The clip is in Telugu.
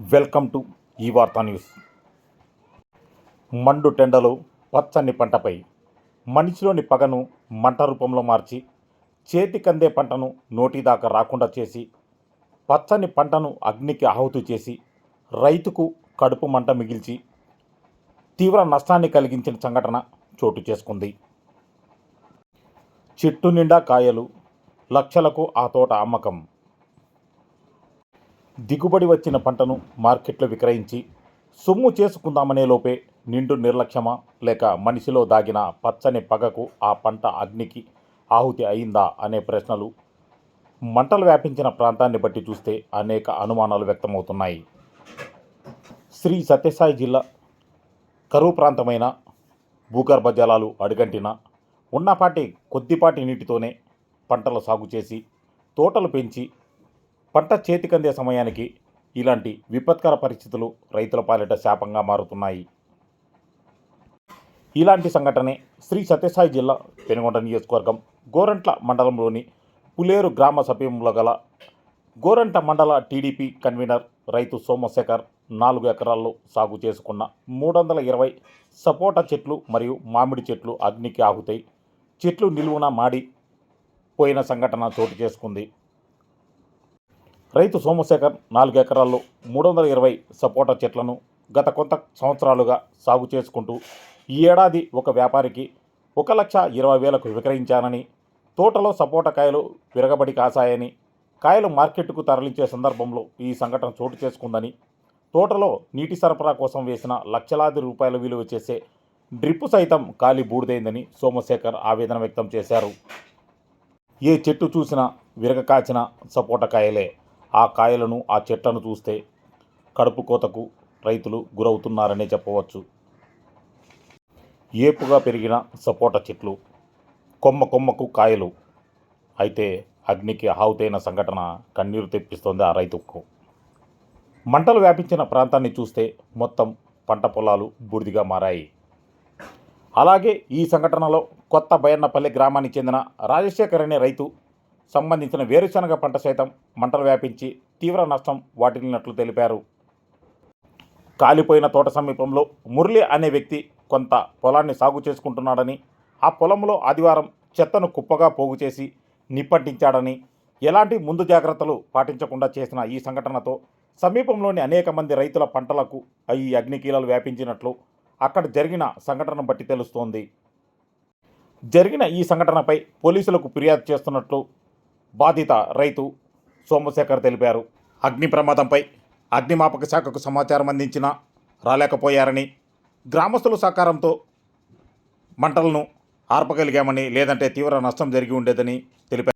వెల్కమ్ టు ఈ వార్తా న్యూస్. మండు టెండలు పచ్చని పంటపై మనిషిలోని పగను మంట రూపంలో మార్చి చేతికందే పంటను నోటిదాకా రాకుండా చేసి పచ్చని పంటను అగ్నికి ఆహుతి చేసి రైతుకు కడుపు మంట మిగిల్చి తీవ్ర నష్టాన్ని కలిగించిన సంఘటన చోటు చేసుకుంది. చెట్టు నిండా కాయలు లక్షలకు ఆ తోట అమ్మకం. దిగుబడి వచ్చిన పంటను మార్కెట్లో విక్రయించి సొమ్ము చేసుకుందామనే లోపే నిండు నిర్లక్ష్యమా? లేక మనిషిలో దాగిన పచ్చని పగకు ఆ పంట అగ్నికి ఆహుతి అయిందా అనే ప్రశ్నలు మంటలు వ్యాపించిన ప్రాంతాన్ని బట్టి చూస్తే అనేక అనుమానాలు వ్యక్తమవుతున్నాయి. శ్రీ సత్యసాయి జిల్లా కరువు ప్రాంతమైన భూగర్భ జలాలు అడుగంటిన ఉన్నపాటి కొద్దిపాటి నీటితోనే పంటలు సాగు చేసి తోటలు పెంచి పంట చేతికందే సమయానికి ఇలాంటి విపత్కర పరిస్థితులు రైతుల పాలిట శాపంగా మారుతున్నాయి. ఇలాంటి సంఘటనే శ్రీ సత్యసాయి జిల్లా పెనుగొండ నియోజకవర్గం గోరంట్ల మండలంలోని పులేరు గ్రామ సమీపంలో గల గోరంట మండల టీడీపీ కన్వీనర్ రైతు సోమశేఖర్ నాలుగు ఎకరాల్లో సాగు చేసుకున్న మూడు వందల ఇరవై సపోటా చెట్లు మరియు మామిడి చెట్లు అగ్నికి ఆహుతాయి చెట్లు నిలువున మాడి పోయిన సంఘటన చోటు చేసుకుంది. రైతు సోమశేఖర్ నాలుగు ఎకరాల్లో మూడు వందల ఇరవై సపోటా చెట్లను గత కొంత సంవత్సరాలుగా సాగు చేసుకుంటూ ఈ ఏడాది ఒక వ్యాపారికి ఒక లక్ష ఇరవై వేలకు విక్రయించానని తోటలో సపోటా కాయలు విరగబడి కాసాయని కాయలు మార్కెట్కు తరలించే సందర్భంలో ఈ సంఘటన చోటు చేసుకుందని తోటలో నీటి సరఫరా కోసం వేసిన లక్షలాది రూపాయల విలువ చేసే డ్రిప్ సైతం కాలి బూడిదైందని సోమశేఖర్ ఆవేదన వ్యక్తం చేశారు. ఏ చెట్టు చూసినా విరగ కాచిన సపోటా కాయలే. ఆ కాయలను ఆ చెట్లను చూస్తే కడుపు కోతకు రైతులు గురవుతున్నారనే చెప్పవచ్చు. ఏపుగా పెరిగిన సపోటా చెట్లు కొమ్మ కొమ్మకు కాయలు. అయితే అగ్నికి ఆహుతైన సంఘటన కన్నీరు తెప్పిస్తోంది ఆ రైతుకు. మంటలు వ్యాపించిన ప్రాంతాన్ని చూస్తే మొత్తం పంట పొలాలు బూడిదిగా మారాయి. అలాగే ఈ సంఘటనలో కొత్త బయన్నపల్లి గ్రామానికి చెందిన రాజశేఖర్ అనే రైతు సంబంధించిన వేరుశనగ పంట సైతం మంటలు వ్యాపించి తీవ్ర నష్టం వాటిల్లినట్లు తెలిపారు. కాలిపోయిన తోట సమీపంలో మురళి అనే వ్యక్తి కొంత పొలాన్ని సాగు చేసుకుంటున్నాడని ఆ పొలంలో ఆదివారం చెత్తను కుప్పగా పోగు చేసి నిప్పంటించాడని ఎలాంటి ముందు జాగ్రత్తలు పాటించకుండా చేసిన ఈ సంఘటనతో సమీపంలోని అనేక మంది రైతుల పంటలకు ఈ అగ్నికీలలు వ్యాపించినట్లు అక్కడ జరిగిన సంఘటన బట్టి తెలుస్తోంది. జరిగిన ఈ సంఘటనపై పోలీసులకు ఫిర్యాదు చేస్తున్నట్లు బాధిత రైతు సోమశేఖర్ తెలిపారు. అగ్ని ప్రమాదంపై అగ్నిమాపక శాఖకు సమాచారం అందించినా రాలేకపోయారని గ్రామస్తుల సహకారంతో మంటలను ఆర్పగలిగామని లేదంటే తీవ్ర నష్టం జరిగి ఉండేదని తెలిపారు.